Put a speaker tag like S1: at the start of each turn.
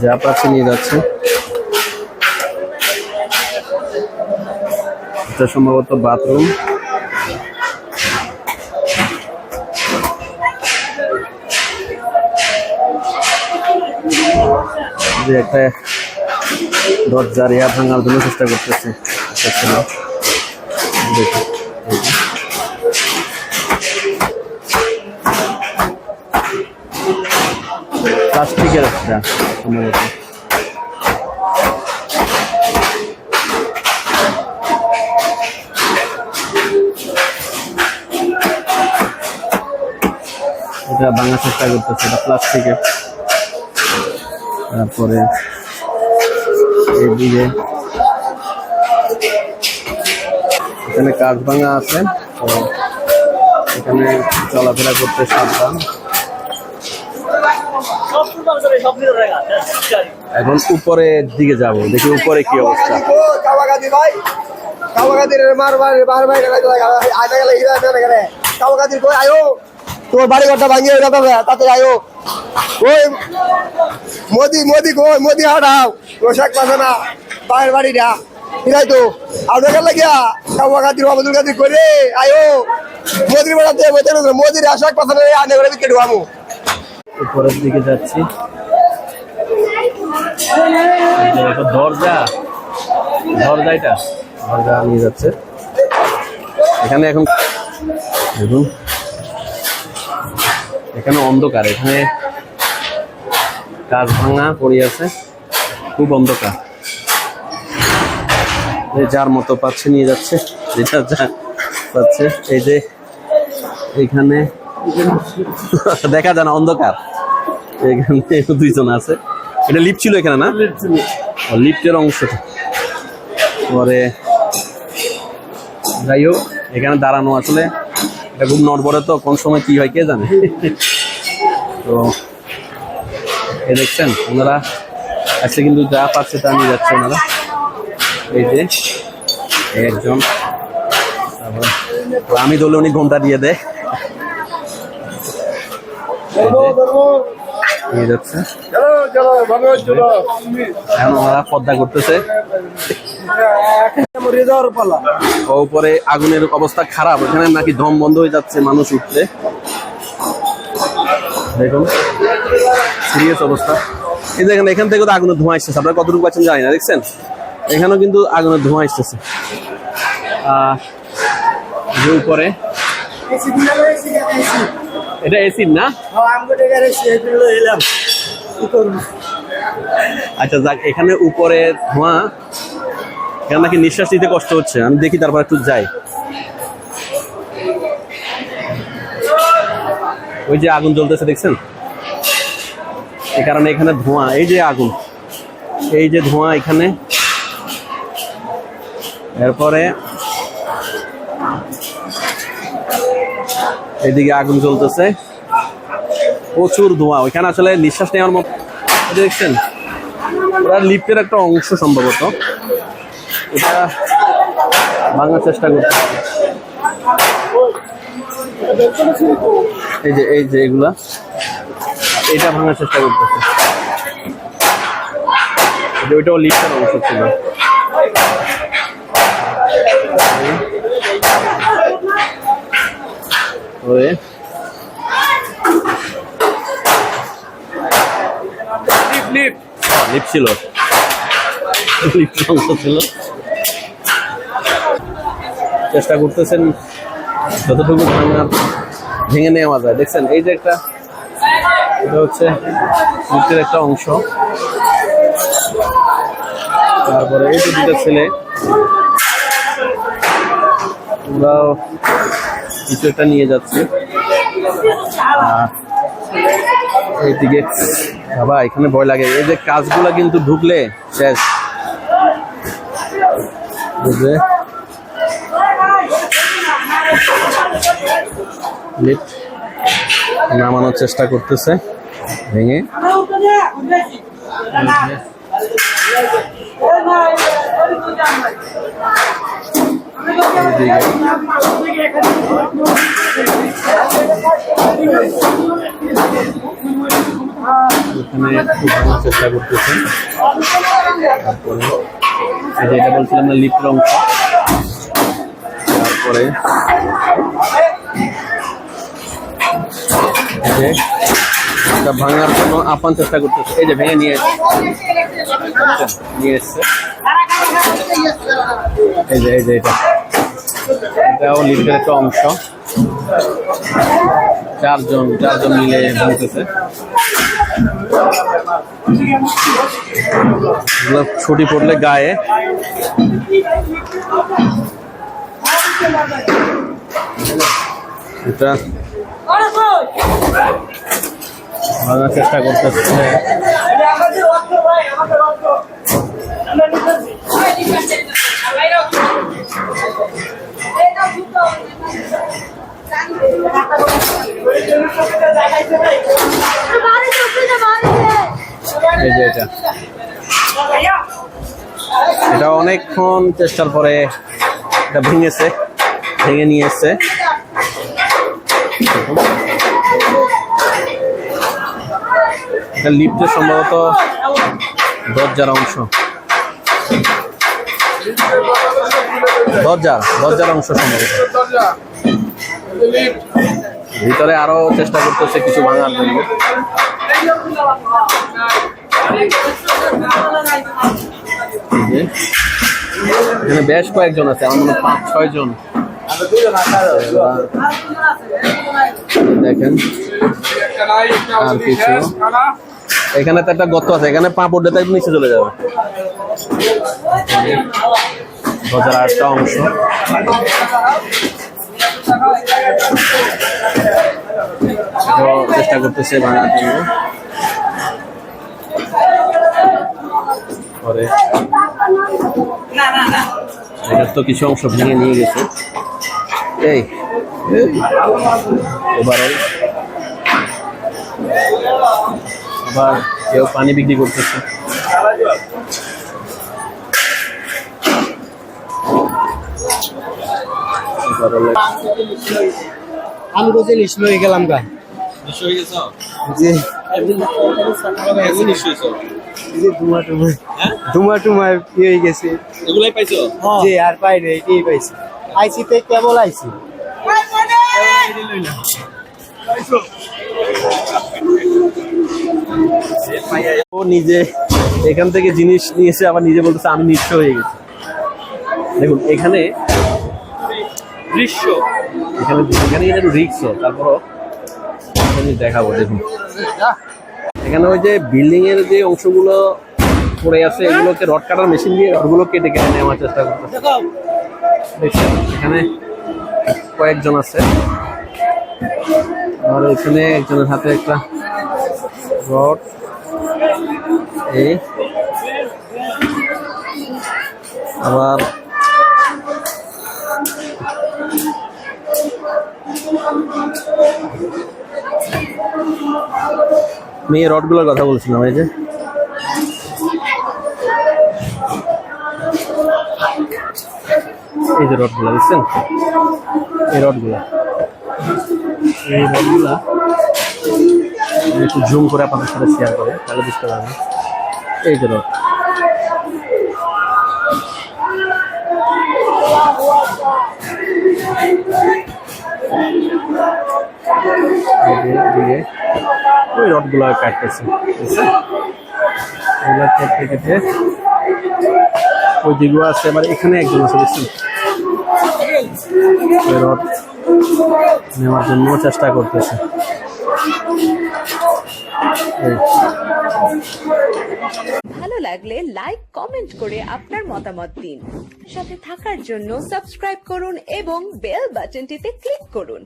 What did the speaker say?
S1: যে আপাচি নিয়ে যাচ্ছে। এটা সম্ভবত বাথরুম। যে একটা দরজার ইয়া ভাঙার জন্য চেষ্টা করতেছে। দেখুন, প্লাস্টিকের একটা সম্ভবত। এটা ভাঙার চেষ্টা করতেছে, এটা প্লাস্টিকের। তারপরে এইদিকে এখানে কাঠ ভাঙা আছে, তো এখানে চলাফেরা করতে সাবধান। এখন উপরের দিকে যাব দেখি উপরে কি অবস্থা
S2: তোর বাড়ি ঘরটা ভাঙিয়ে তাতে আয়ো ওই মোদি মোদি কই মোদি হাটাও পোশাক পাশে না বাইরের বাড়িটা হিরাই তো আইনা গেলে গিয়া কাবাগাদির বাবুদুল গাদি করে আয়ো মোদির বেড়াতে মোদির আশাক পাশে না আইনা গেলে বিকেট বামু
S1: উপরের দিকে যাচ্ছি। এই দরজা। দরজা এটা। দরজা নিয়ে যাচ্ছে। এখানে এখন দেখুন। এখানে অন্ধকার। এখানে কাজ ভাঙা পড়ে আছে। খুব অন্ধকার। যার মতো পাচ্ছে, নিয়ে যাচ্ছে। যেটা যা পাচ্ছে। এই যে এখানে দেখা যায় না, অন্ধকার। এখানে দুইজন আছে। এটা লিফট ছিল এখানে না? লিফটের অংশটা। পরে যাই হোক এখানে দাঁড়ানো আসলে। এটা খুব নড়বড়ে তো কোন সময় কি হয় কে জানে। তো এ দেখছেন ওনারা আজকে কিন্তু যা পাচ্ছে তা নিয়ে যাচ্ছে ওনারা। এই যে একজন। আমি ধরলে উনি ঘণ্টা দিয়ে দেয়। এই যাচ্ছে। এখন ওনারা পদ্মা করতেছে। উপরে আগুনের অবস্থা খারাপ ওখানে নাকি দম বন্ধ হয়ে যাচ্ছে মানুষ উঠতে। দেখুন সিরিয়াস অবস্থা। এই দেখেন, এখান থেকে তো আগুনের ধোঁয়া আসতেছে। আপনারা কতটুকু পাচ্ছেন জানি না, দেখছেন? এখানেও কিন্তু আগুনের ধোঁয়া আসতেছে। উপরে এটা এসিড না? আচ্ছা যাক এখানে উপরে ধোঁয়া। এখানে নাকি নিঃশ্বাস নিতে কষ্ট হচ্ছে। আমি দেখি তারপর একটু যাই। ওই যে আগুন জ্বলতেছে দেখছেন? এই কারণে এখানে ধোঁয়া। এই যে আগুন। এই যে ধোঁয়া এখানে। এরপরে এদিকে আগুন জ্বলতেছে প্রচুর ধোঁয়া। ওইখানে আসলে নিঃশ্বাস নেওয়ার মতো দেখছেন, ওরা লিফটের একটা অংশ সম্ভবত। এটা ভাঙার চেষ্টা করছে। এই যে এই যে এগুলা, এটা ভাঙার চেষ্টা করতেছে। ওইটাও লিফটের অংশ ছিল। ছিল। ছিল। চেষ্টা করতেছেন যতটুকু ভাঙার ভেঙে নেওয়া যায়। দেখছেন এই যে একটা এটা হচ্ছে লিফটের একটা অংশ। তারপরে এই যে দুটো ছেলে ওরাও কিছু একটা নিয়ে যাচ্ছে। এইদিকে, বাবা, এখানে ভয় লাগে। এই যে কাজগুলা কিন্তু ঢুকলে, শেষ। বুঝলে নামানোর চেষ্টা করতেছে, ভেঙে। চেষ্টা করতেছে। তারপরে এই যে এটা বলছিলাম না লিপ্র অংশ। তারপরে এটা ভাঙার জন্য আপান চেষ্টা করতেছে। এই যে ভেঙে নিয়ে। নিয়ে এসছে। এই যে এই যে এটা। এটাও লিফটের একটা অংশ। চারজন চারজন মিলে ভাঙতেছে ছুটি পড়লে গায়ে। এটা চেষ্টা করতেছে। অনেকক্ষণ চেষ্টার পরে এটা ভেঙেছে, ভেঙে নিয়ে এসছে এটা সম্ভবত দরজার অংশ। দরজার দরজার অংশ সম্ভবত। ভিতরে আরও চেষ্টা করতেছে কিছু ভাঙার জন্য। এখানে বেশ কয়েকজন আছে, আমার মনে পাঁচ ছয় জন দেখেন, আর কিছু। এখানে তো একটা গর্ত আছে, এখানে পা পড়লে নিচে চলে যাবে। দরজার আরেকটা অংশ। চেষ্টা করতেছে ভাঙার জন্য। এটার তো কিছু অংশ ভেঙে নিয়ে গেছে। এই ওভারঅল আবার কেউ পানি বিক্রি করতেছে।
S2: আমি গেলাম গা। জি। জি ধুমা টুমা ধুমা টুমা। হয়ে? গেছে?
S1: এগুলাই পাইছো?
S2: জি আর পাই রে এটাই পাইছি। আইসি তে কেবল
S1: ও নিজে এখান থেকে জিনিস নিয়েছে আবার নিজে বলতেছে আমি নিঃস্ব হয়ে গেছি। দেখুন এখানে দৃশ্য। এখানে এখানে একটু রিক্স তারপরও আমি দেখাবো দেখুন। এখানে ওই যে বিল্ডিং এর যে অংশগুলো পড়ে আছে, এগুলোকে রড কাটার মেশিন দিয়ে রডগুলো কেটে কেটে নেওয়ার চেষ্টা করতেছে। এখানে কয়েকজন আছে। আর এখানে একজনের হাতে একটা রড, এই। আবার মেয়ে রডগুলোর কথা বলছিলাম, এই যে। এই যে রডগুলো বুঝছেন এই রডগুলো। এই রডগুলা আমি একটু জুম করে আপনাদের সাথে শেয়ার করে, তাহলে বুঝতে পারবেন। এই যে রড। রডগুলো কাটতেছে। ওই দিকেও আছে এবার এখানে একজন আছে, বুঝছেন? রড নেওয়ার জন্য চেষ্টা করতেছে।
S3: ভালো লাগলে লাইক, কমেন্ট করে আপনার মতামত দিন। সাথে থাকার জন্য সাবস্ক্রাইব করুন এবং বেল বাটনটিতে ক্লিক করুন।